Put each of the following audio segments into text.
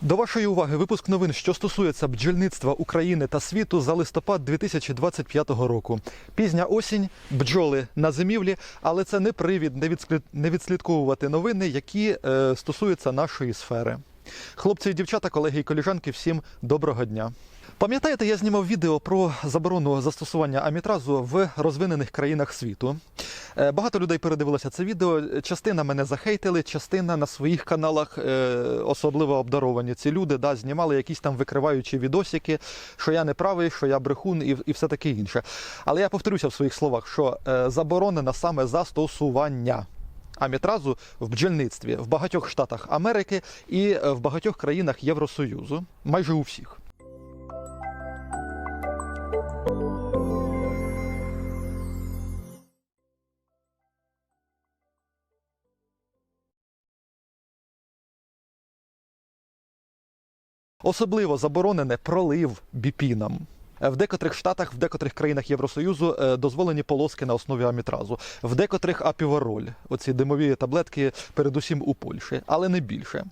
До вашої уваги випуск новин, що стосується бджільництва України та світу за листопад 2025 року. Пізня осінь, бджоли на зимівлі, але це не привід не, відслідковувати новини, які е, стосуються нашої сфери. Хлопці і дівчата, колеги і коліжанки, всім доброго дня. Пам'ятаєте, я знімав відео про заборону застосування амітразу в розвинених країнах світу. Е, Багато людей передивилося це відео. Частина мене захейтили, частина на своїх каналах, е, особливо обдаровані ці люди, да, знімали якісь там викриваючі відосики, що я не правий, що я брехун і, все таке інше. Але я повторюся в своїх словах, що е, заборонено саме застосування. Амітразу в бджільництві в багатьох штатах Америки і в багатьох країнах Євросоюзу, майже у всіх. Особливо заборонене пролив біпіном. В декотрих штатах, в декотрих країнах Євросоюзу е, дозволені полоски на основі амітразу, в декотрих апівороль, оці димові таблетки, передусім у Польщі, але не більше.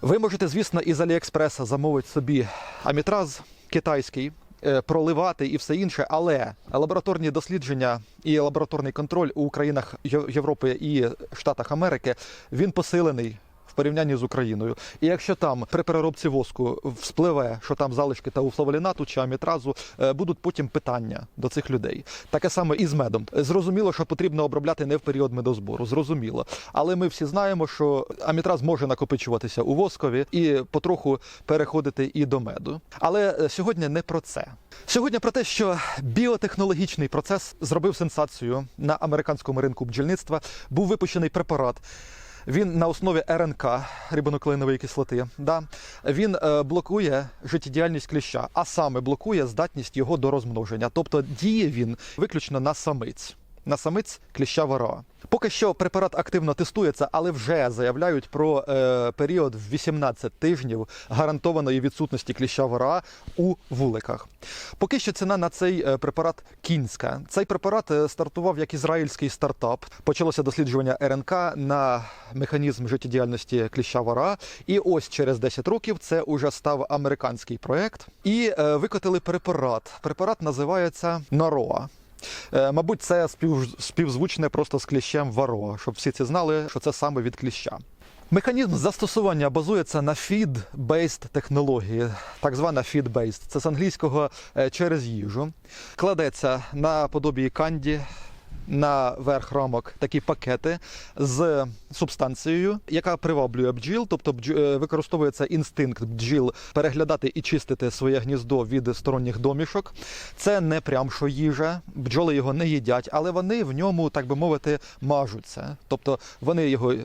Ви можете, звісно, із Аліекспреса замовити собі амітраз китайський. Е, Проливати і все інше, але лабораторні дослідження і лабораторний контроль у країнах Європи і Штатах Америки він посилений порівнянні з Україною. І якщо там при переробці воску вспливе, що там залишки та тауфлаволінату чи амітразу, е, будуть потім питання до цих людей. Таке саме і з медом. Зрозуміло, що потрібно обробляти не в період медозбору, зрозуміло. Але ми всі знаємо, що амітраз може накопичуватися у воскові і потроху переходити і до меду. Але е, сьогодні не про це. Сьогодні про те, що біотехнологічний процес зробив сенсацію на американському ринку бджільництва. Був випущений препарат. Він на основі РНК рибонуклеїнової кислоти. Да? Він е, блокує життєдіяльність кліща, а саме блокує здатність його до розмноження. Тобто діє він виключно на самиць. На самиць кліща вара. Поки що препарат активно тестується, але вже заявляють про е, період в 18 тижнів гарантованої відсутності кліща вара у вуликах. Поки що ціна на цей е, препарат кінська. Цей препарат е, стартував як ізраїльський стартап. Почалося досліджування РНК на механізм життєдіяльності кліща вара. І ось через 10 років це уже став американський проект. І е, викотили препарат. Препарат називається Нароа. Е, Мабуть, це спів, співзвучне просто з кліщем варо, щоб всі ці знали, що це саме від кліща. Механізм застосування базується на feed-based технології, так звана feed-based. Це з англійського е, через їжу. Кладеться на подобі канді. На верх рамок такі пакети з субстанцією, яка приваблює бджіл, тобто е, використовується інстинкт бджіл переглядати і чистити своє гніздо від сторонніх домішок. Це не прям що їжа, бджоли його не їдять, але вони в ньому, так би мовити, мажуться. Тобто вони його е,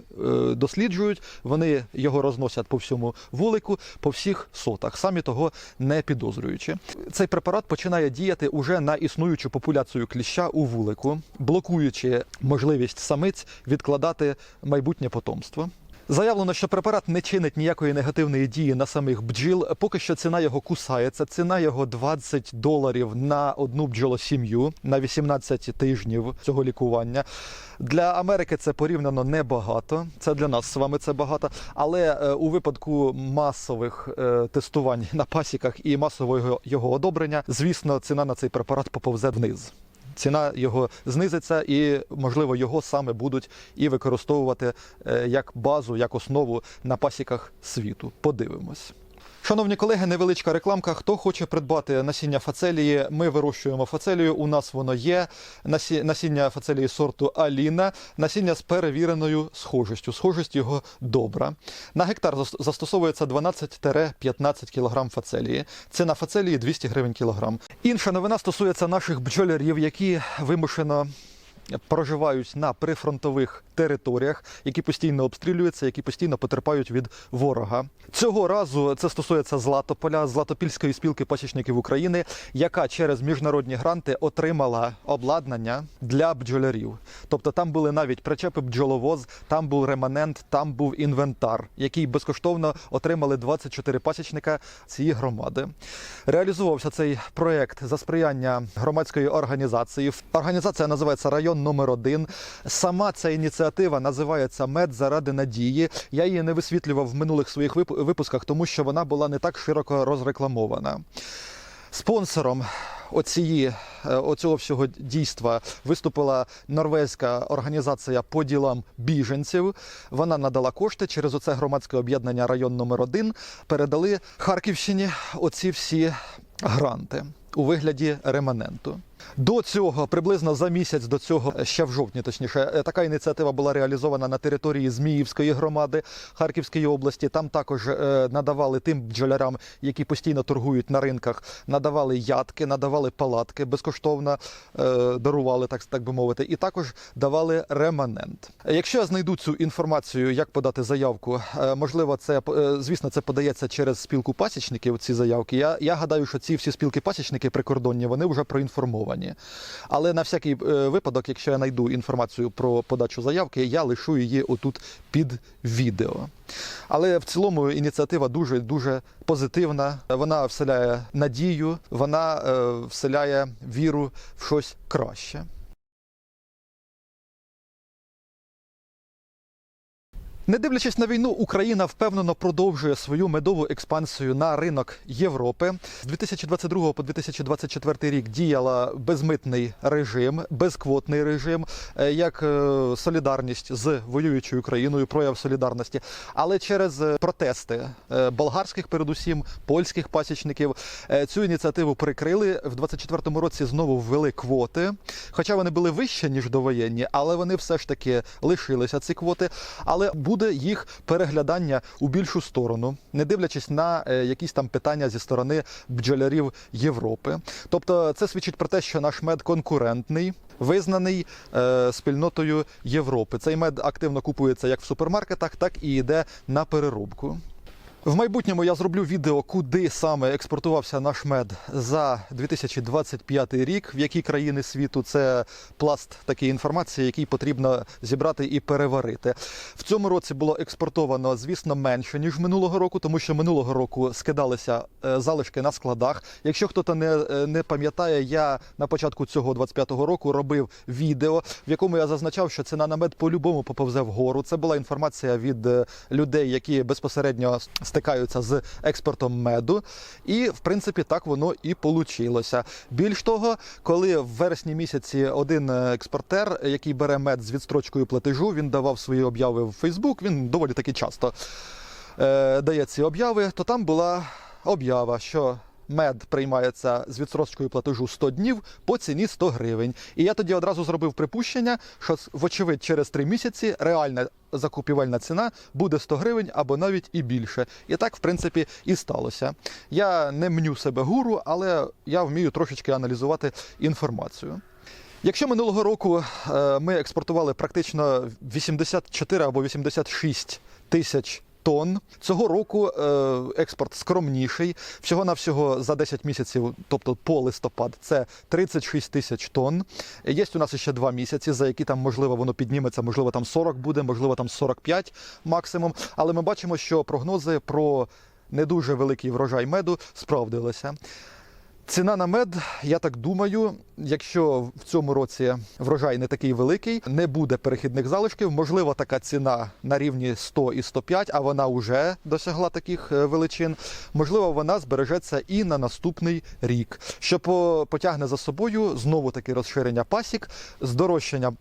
досліджують, вони його розносять по всьому вулику, по всіх сотах, самі того не підозрюючи. Цей препарат починає діяти уже на існуючу популяцію кліща у вулику, блокуючи можливість самиць відкладати майбутнє потомство. Заявлено, що препарат не чинить ніякої негативної дії на самих бджіл. Поки що ціна його кусається. Ціна його 20 доларів на одну бджолосім'ю на 18 тижнів цього лікування. Для Америки це порівняно небагато. Це для нас з вами це багато. Але е, у випадку масових е, тестувань на пасіках і масового його, його одобрення, звісно, ціна на цей препарат поповзе вниз. Ціна його знизиться, і можливо його саме будуть і використовувати е, як базу, як основу на пасіках світу. Подивимось. Шановні колеги, невеличка рекламка. Хто хоче придбати насіння фацелії, ми вирощуємо фацелію. У нас воно є. Насі- Насіння фацелії сорту Аліна, насіння з перевіреною схожістю. Схожість його добра. На гектар зас- застосовується 12-15 кг фацелії. Ціна фацелії 200 гривень кілограм. Інша новина стосується наших бджолярів, які вимушено проживають на прифронтових територіях, які постійно обстрілюються, які постійно потерпають від ворога. Цього разу це стосується Златополя, Златопільської спілки пасічників України, яка через міжнародні гранти отримала обладнання для бджолярів. Тобто там були навіть причепи бджоловоз, там був реманент, там був інвентар, який безкоштовно отримали 24 пасічника цієї громади. Реалізувався цей проект за сприяння громадської організації. Організація називається Район район номер один. Сама ця ініціатива називається Мед заради надії. Я її не висвітлював в минулих своїх випусках, тому що вона була не так широко розрекламована. Спонсором оцієї, е, оцього всього дійства виступила норвезька організація по ділам біженців. Вона надала кошти через оце громадське об'єднання район номер 1 Передали Харківщині оці всі гранти у вигляді реманенту. До цього, приблизно за місяць до цього, ще в жовтні, точніше, е, така ініціатива була реалізована на території Зміївської громади Харківської області. Там також е, надавали тим бджолярам, які постійно торгують на ринках, надавали ядки, надавали палатки безкоштовно, е, дарували, так, так би мовити, і також давали реманент. Якщо я знайду цю інформацію, як подати заявку, е, можливо, це е, звісно, це подається через спілку пасічників. Ці заявки. Я, я гадаю, що ці всі спілки пасічники прикордонні вони вже проінформовані. Але на всякий е, випадок, якщо я знайду інформацію про подачу заявки, я лишу її отут під відео. Але в цілому ініціатива дуже дуже позитивна. Вона вселяє надію, вона е, вселяє віру в щось краще. Не дивлячись на війну, Україна впевнено продовжує свою медову експансію на ринок Європи. З 2022 по 2024 рік діяла безмитний режим, безквотний режим, е, як е, солідарність з воюючою країною, прояв солідарності. Але через е, протести болгарських, передусім польських пасічників, цю ініціативу прикрили. В 2024 році знову ввели квоти. Хоча вони були вищі ніж довоєнні, але вони все ж таки лишилися ці квоти. Але буде їх переглядання у більшу сторону, не дивлячись на е, якісь там питання зі сторони бджолярів Європи. Тобто, це свідчить про те, що наш мед конкурентний. Визнаний е, спільнотою Європи. Цей мед активно купується як в супермаркетах, так і йде на переробку. В майбутньому я зроблю відео, куди саме експортувався наш мед за 2025 рік, в які країни світу. Це пласт такої інформації, який потрібно зібрати і переварити. В цьому році було експортовано, звісно, менше ніж минулого року, тому що минулого року скидалися е, залишки на складах. Якщо хтось не, е, не пам'ятає, я на початку цього 25-го року робив відео, в якому я зазначав, що ціна на мед по-любому поповзе вгору. Це була інформація від е, людей, які безпосередньо стикаються з експортом меду. І в принципі так воно і получилося. Більш того, коли в вересні місяці один е, експортер, який бере мед з відстрочкою платежу, він давав свої обяви в Фейсбук. Він доволі таки часто е, дає ці обяви, то там була об'ява, що. Мед приймається з відстрочкою платежу 100 днів по ціні 100 гривень. І я тоді одразу зробив припущення, що вочевидь через 3 місяці реальна закупівельна ціна буде 100 гривень або навіть і більше. І так, в принципі, і сталося. Я не мню себе гуру, але я вмію трошечки аналізувати інформацію. Якщо минулого року е, ми експортували практично 84 або 86 тисяч тонн, цього року е, експорт скромніший. Всього на всього за 10 місяців, тобто по листопад, це 36 тисяч тонн. Є у нас ще два місяці, за які там можливо воно підніметься, можливо, там 40 буде, можливо, там 45 максимум. Але ми бачимо, що прогнози про не дуже великий врожай меду справдилися. Ціна на мед, я так думаю, якщо в цьому році врожай не такий великий, не буде перехідних залишків. Можливо, така ціна на рівні 100 і 105, а вона вже досягла таких е, величин. Можливо, вона збережеться і на наступний рік, що потягне за собою знову таки розширення пасік, здорожчання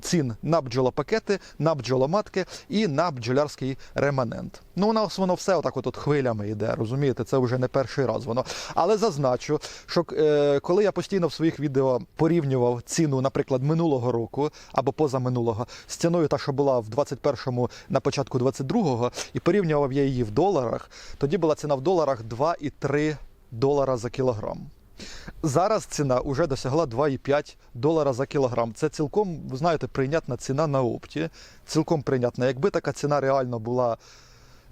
цін на бджолопакети, на бджоломатки і на бджолярський реманент. Ну, у нас воно все отак от, хвилями йде, розумієте, це вже не перший раз воно. Але зазначу, що е, коли я постійно в своїх відео порівнював ціну, наприклад, минулого року або позаминулого з ціною, та що була в 21-му на початку 22-го, і порівнював я її в доларах, тоді була ціна в доларах 2,3 долара за кілограм. Зараз ціна вже досягла 2,5 долара за кілограм. Це цілком, ви знаєте, прийнятна ціна на опті. Цілком прийнятна. Якби така ціна реально була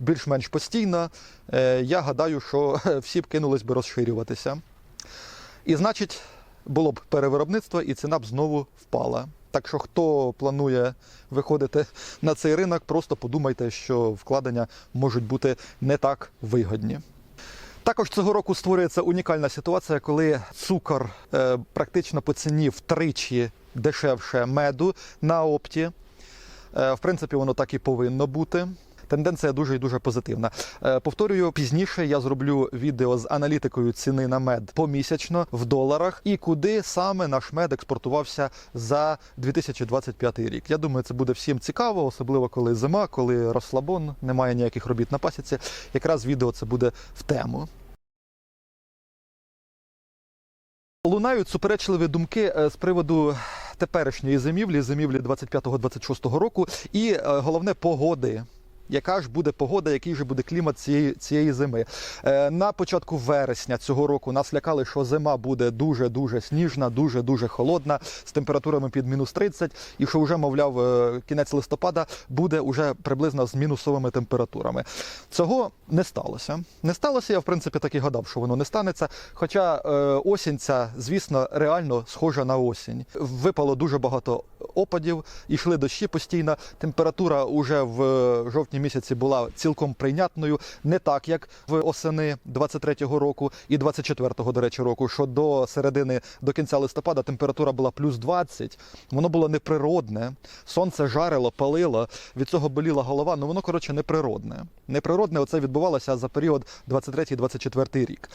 більш-менш постійна, е, я гадаю, що всі б кинулись би розширюватися. І значить, було б перевиробництво, і ціна б знову впала. Так що, хто планує виходити на цей ринок, просто подумайте, що вкладення можуть бути не так вигодні. Також цього року створюється унікальна ситуація, коли цукор е, практично по ціні втричі дешевше меду на опті. Е, В принципі, воно так і повинно бути. Тенденція дуже і дуже позитивна. Е, Повторюю, пізніше я зроблю відео з аналітикою ціни на мед помісячно в доларах і куди саме наш мед експортувався за 2025 рік. Я думаю, це буде всім цікаво, особливо коли зима, коли розслабон, немає ніяких робіт на пасіці. Якраз відео це буде в тему. Лунають суперечливі думки е, з приводу теперішньої зимівлі, зимівлі 25-26 року, і е, головне погоди. Яка ж буде погода, який же буде клімат цієї, цієї зими? Е, на початку вересня цього року нас лякали, що зима буде дуже дуже сніжна, дуже дуже холодна, з температурами під мінус 30, і що вже, мовляв, е, кінець листопада буде уже приблизно з мінусовими температурами. Цього не сталося. Не сталося. Я в принципі так і гадав, що воно не станеться. Хоча е, осінь ця, звісно, реально схожа на осінь. Випало дуже багато опадів, йшли дощі постійно. Температура уже в е, жовтні місяці була цілком прийнятною, не так як в осени 23-го року і 24-го, до речі, року, що до середини до кінця листопада температура була плюс 20. Воно було неприродне. Сонце жарило, палило, від цього боліла голова. Ну воно коротше неприродне. Неприродне оце відбувалося за період 23-24 рік.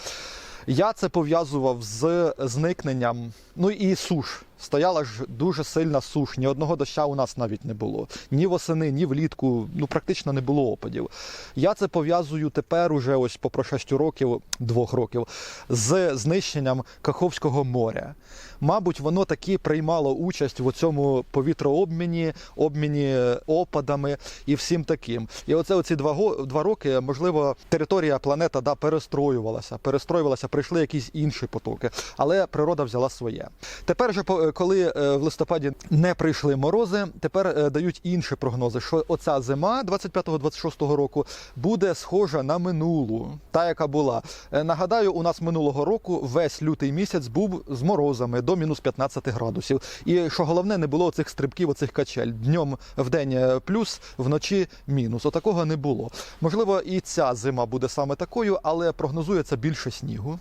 Я це пов'язував з зникненням, ну і суш. Стояла ж дуже сильна суш. Ні одного доща у нас навіть не було. Ні восени, ні влітку. Ну практично не було опадів. Я це пов'язую тепер, уже ось по прошестю років, двох років, з знищенням Каховського моря. Мабуть, воно таки приймало участь в цьому повітрообміні, обміні опадами і всім таким. І оце оці два, два роки, можливо, територія планета да, перестроювалася, перестроювалася, прийшли якісь інші потоки, але природа взяла своє. Тепер же, по- коли е, в листопаді не прийшли морози, тепер е, дають інші прогнози, що оця зима 25-26 року буде схожа на минулу, та яка була. Е, Нагадаю, у нас минулого року весь лютий місяць був з морозами до мінус 15 градусів. І що головне, не було цих стрибків, оцих качель. Днем в день е, плюс, вночі мінус. Отакого не було. Можливо, і ця зима буде саме такою, але прогнозується більше снігу.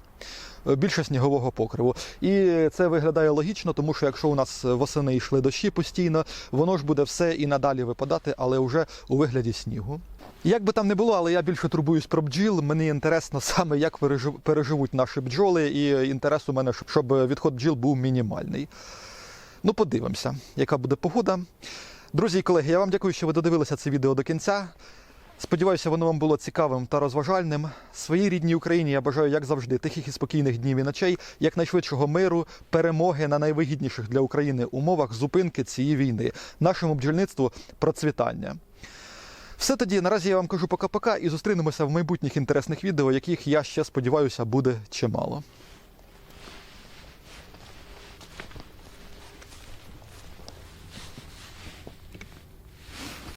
Е, Більше снігового покриву, і це виглядає логічно, тому що якщо у нас восени йшли дощі постійно, воно ж буде все і надалі випадати, але вже у вигляді снігу. Як би там не було, але я більше турбуюсь про бджіл. Мені інтересно саме, як переживуть наші бджоли, і інтерес у мене, щоб- відход бджіл був мінімальний. Ну, подивимося, яка буде погода. Друзі і колеги, я вам дякую, що ви додивилися це відео до кінця. Сподіваюся, воно вам було цікавим та розважальним. Своїй рідній Україні я бажаю, як завжди, тихих і спокійних днів і ночей, якнайшвидшого миру, перемоги на найвигідніших для України умовах зупинки цієї війни, нашому бджільництву процвітання. Все тоді наразі я вам кажу пока-пока і зустрінемося в майбутніх інтересних відео, яких я ще сподіваюся буде чимало.